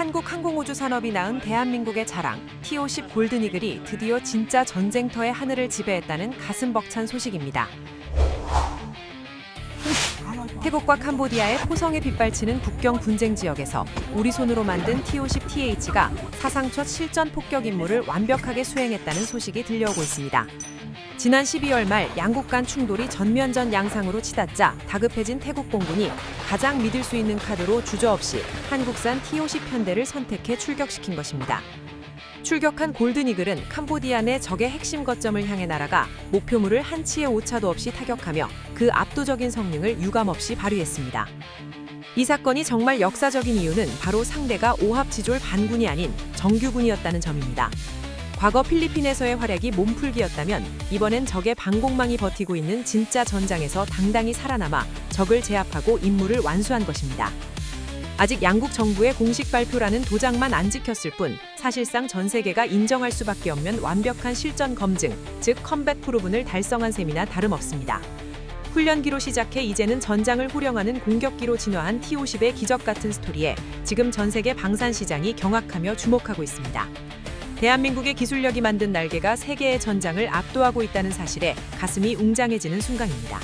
한국 항공우주 산업이 낳은 대한민국의 자랑 T-50 골든이글이 드디어 진짜 전쟁터의 하늘을 지배했다는 가슴 벅찬 소식입니다. 태국과 캄보디아의 포성에 빗발치는 국경 분쟁 지역에서 우리 손으로 만든 T-50TH가 사상 첫 실전 폭격 임무를 완벽하게 수행했다는 소식이 들려오고 있습니다. 지난 12월 말 양국 간 충돌이 전면전 양상으로 치닫자 다급해진 태국 공군이 가장 믿을 수 있는 카드로 주저없이 한국산 T-50 편대를 선택해 출격시킨 것입니다. 출격한 골든이글은 캄보디아 내 적의 핵심 거점을 향해 날아가 목표물을 한치의 오차도 없이 타격하며 그 압도적인 성능을 유감없이 발휘했습니다. 이 사건이 정말 역사적인 이유는 바로 상대가 오합지졸 반군이 아닌 정규군이었다는 점입니다. 과거 필리핀에서의 활약이 몸풀기였다면 이번엔 적의 방공망이 버티고 있는 진짜 전장에서 당당히 살아남아 적을 제압하고 임무를 완수한 것입니다. 아직 양국 정부의 공식 발표라는 도장만 안 지켰을 뿐 사실상 전 세계가 인정할 수밖에 없는 완벽한 실전 검증, 즉 컴뱃 프로븐을 달성한 셈이나 다름없습니다. 훈련기로 시작해 이제는 전장을 호령하는 공격기로 진화한 T-50의 기적 같은 스토리에 지금 전 세계 방산 시장이 경악하며 주목하고 있습니다. 대한민국의 기술력이 만든 날개가 세계의 전장을 압도하고 있다는 사실에 가슴이 웅장해지는 순간입니다.